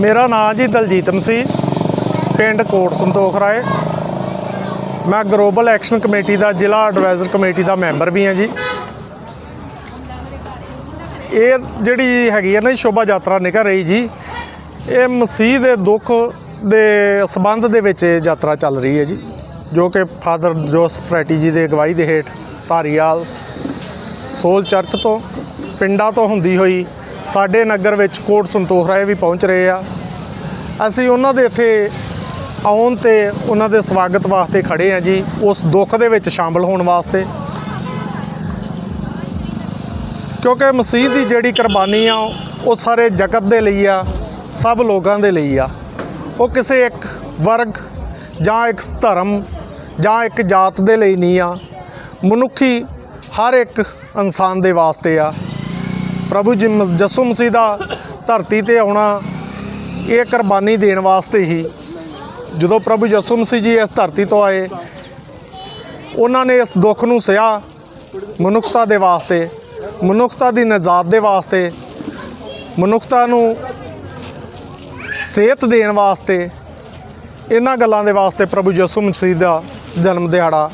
ਮੇਰਾ ਨਾਮ ਜੀ ਦਲਜੀਤ ਮਸੀਹ, ਪਿੰਡ ਕੋਟ ਸੰਤੋਖ ਰਾਏ। ਮੈਂ ਗਲੋਬਲ ਐਕਸ਼ਨ ਕਮੇਟੀ ਦਾ, ਜ਼ਿਲ੍ਹਾ ਐਡਵਾਈਜ਼ਰ ਕਮੇਟੀ ਦਾ ਮੈਂਬਰ ਵੀ ਹਾਂ ਜੀ। ਇਹ ਜਿਹੜੀ ਹੈਗੀ ਹੈ ਨਾ ਸ਼ੋਭਾ ਯਾਤਰਾ ਨਿਕਲ ਰਹੀ ਜੀ, ਇਹ ਮਸੀਹ ਦੇ ਦੁੱਖ ਦੇ ਸਬੰਧ ਦੇ ਵਿੱਚ ਇਹ ਯਾਤਰਾ ਚੱਲ ਰਹੀ ਹੈ ਜੀ, ਜੋ ਕਿ ਫਾਦਰ ਜੋਸ ਪ੍ਰੈਟੀ ਜੀ ਦੇ ਅਗਵਾਈ ਦੇ ਹੇਠ ਧਾਰੀਵਾਲ, ਸੋਲ ਚਰਚ ਤੋਂ, ਪਿੰਡਾਂ ਤੋਂ ਹੁੰਦੀ ਹੋਈ ਸਾਡੇ ਨਗਰ ਵਿੱਚ ਕੋਟ ਸੰਤੋਖ ਰਾਏ ਵੀ ਪਹੁੰਚ ਰਹੇ ਆ। ਅਸੀਂ ਉਹਨਾਂ ਦੇ ਇੱਥੇ ਆਉਣ ਤੇ ਉਹਨਾਂ ਦੇ ਸਵਾਗਤ ਵਾਸਤੇ ਖੜੇ ਆ ਜੀ, ਉਸ ਦੁੱਖ ਦੇ ਵਿੱਚ ਸ਼ਾਮਲ ਹੋਣ ਵਾਸਤੇ। ਕਿਉਂਕਿ ਮਸੀਹ ਦੀ ਜਿਹੜੀ ਕੁਰਬਾਨੀ ਆ, ਉਹ ਸਾਰੇ ਜਗਤ ਦੇ ਲਈ ਆ, ਸਭ ਲੋਕਾਂ ਦੇ ਲਈ ਆ। ਉਹ ਕਿਸੇ ਇੱਕ ਵਰਗ ਜਾਂ ਇੱਕ ਧਰਮ ਜਾਂ ਇੱਕ ਜਾਤ ਦੇ ਲਈ ਨਹੀਂ ਆ। ਮਨੁੱਖੀ ਹਰ ਇੱਕ ਇਨਸਾਨ ਦੇ ਵਾਸਤੇ ਆ। ਪ੍ਰਭੂ ਜੀ ਮਸ- ਯਿਸੂ ਮਸੀਹ ਦਾ ਧਰਤੀ ਤੇ ਆਉਣਾ ਇਹ ਕੁਰਬਾਨੀ ਦੇਣ ਵਾਸਤੇ ਹੀ ਜਦੋਂ ਪ੍ਰਭੂ ਯਿਸੂ ਮਸੀਹ ਜੀ ਇਸ ਧਰਤੀ ਤੋਂ ਆਏ, ਉਹਨਾਂ ਨੇ ਇਸ ਦੁੱਖ ਨੂੰ ਸਹਿਆ ਮਨੁੱਖਤਾ ਦੇ ਵਾਸਤੇ, ਮਨੁੱਖਤਾ ਦੀ ਨਜਾਤ ਦੇ ਵਾਸਤੇ, ਮਨੁੱਖਤਾ ਨੂੰ ਸਿਹਤ ਦੇਣ ਵਾਸਤੇ, ਇਹਨਾਂ ਗੱਲਾਂ ਦੇ ਵਾਸਤੇ ਪ੍ਰਭੂ ਯਿਸੂ ਮਸੀਹ ਦਾ ਜਨਮ ਦਿਹਾੜਾ,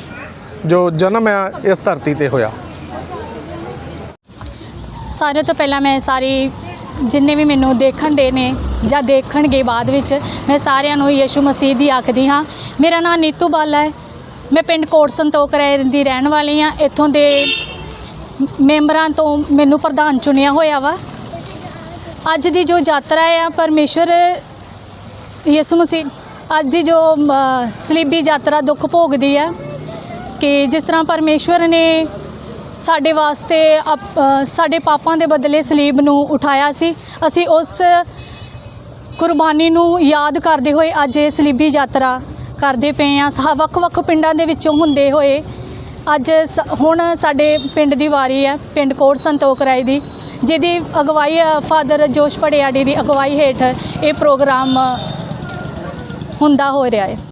ਜੋ ਜਨਮ ਹੈ ਇਸ ਧਰਤੀ ਤੇ ਹੋਇਆ। ਸਾਰਿਆਂ ਤੋਂ ਪਹਿਲਾਂ ਮੈਂ ਸਾਰੀ ਜਿੰਨੇ ਵੀ ਮੈਨੂੰ ਦੇਖਣ ਦੇ ਨੇ ਜਾਂ ਦੇਖਣਗੇ ਬਾਅਦ ਵਿੱਚ, ਮੈਂ ਸਾਰਿਆਂ ਨੂੰ ਯਿਸੂ ਮਸੀਹ ਦੀ ਆਖਦੀ ਹਾਂ। ਮੇਰਾ ਨਾਮ ਨੀਤੂ ਬਾਲਾ ਹੈ। ਮੈਂ ਪਿੰਡ ਕੋਟ ਸੰਤੋਖ ਰਾਏ ਦੀ ਰਹਿਣ ਵਾਲੀ ਹਾਂ। ਇੱਥੋਂ ਦੇ ਮੈਂਬਰਾਂ ਤੋਂ ਮੈਨੂੰ ਪ੍ਰਧਾਨ ਚੁਣਿਆ ਹੋਇਆ ਵਾ। ਅੱਜ ਦੀ ਜੋ ਯਾਤਰਾ ਆ, ਪਰਮੇਸ਼ਵਰ ਯਿਸੂ ਮਸੀਹ, ਅੱਜ ਦੀ ਜੋ ਸਲੀਬੀ ਯਾਤਰਾ ਦੁੱਖ ਭੋਗਦੀ ਆ ਕਿ ਜਿਸ ਤਰ੍ਹਾਂ ਪਰਮੇਸ਼ਵਰ ਨੇ ਸਾਡੇ ਵਾਸਤੇ ਅਪ- ਸਾਡੇ ਪਾਪਾਂ ਦੇ ਬਦਲੇ ਸਲੀਬ ਨੂੰ ਉਠਾਇਆ ਸੀ। ਅਸੀਂ ਉਸ ਕੁਰਬਾਨੀ ਨੂੰ ਯਾਦ ਕਰਦੇ ਹੋਏ ਅੱਜ ਇਹ ਸਲੀਬੀ ਯਾਤਰਾ ਕਰਦੇ ਪਏ ਆ ਵੱਖ-ਵੱਖ ਪਿੰਡਾਂ ਦੇ ਵਿੱਚੋਂ ਹੁੰਦੇ ਹੋਏ ਅੱਜ ਸ- ਹੁਣ ਸਾਡੇ ਪਿੰਡ ਦੀ ਵਾਰੀ ਹੈ, ਪਿੰਡ ਕੋਟ ਸੰਤੋਖ ਰਾਏ ਦੀ, ਜਿਹਦੀ ਅਗਵਾਈ ਫਾਦਰ ਜੋਸ਼ ਪੜਿਆੜੀ ਦੀ ਅਗਵਾਈ ਹੇਠ ਇਹ ਪ੍ਰੋਗਰਾਮ ਹੁੰਦਾ ਹੋ ਰਿਹਾ ਹੈ।